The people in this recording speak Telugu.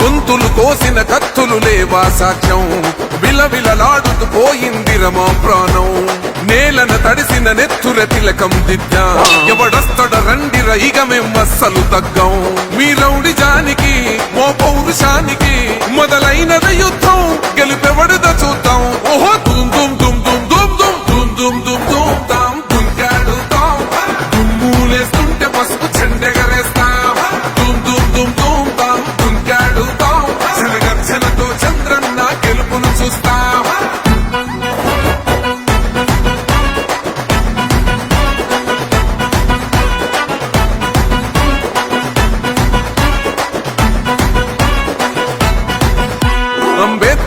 గొంతులు కోసిన కత్తులు లేవా సాక్ష్యం విలవిలలాడుతూ పోయింది రమా ప్రాణం నేలన తడిసిన నెత్తుర తిలకం దిద్దా ఎవడొస్తడ రండిర ఇక మేమస్సలు తగ్గం మీ రౌడి జానికి మో పౌరుషానికి మొదలైనద యుద్ధం గెలుపెవడద చూద్దాం ఓహో దుమ్ దుమ్ దుమ్ దుమ్ దుమ్ దుమ్ దుమ్ దుమ్ దుమ్ దుమ్ తాం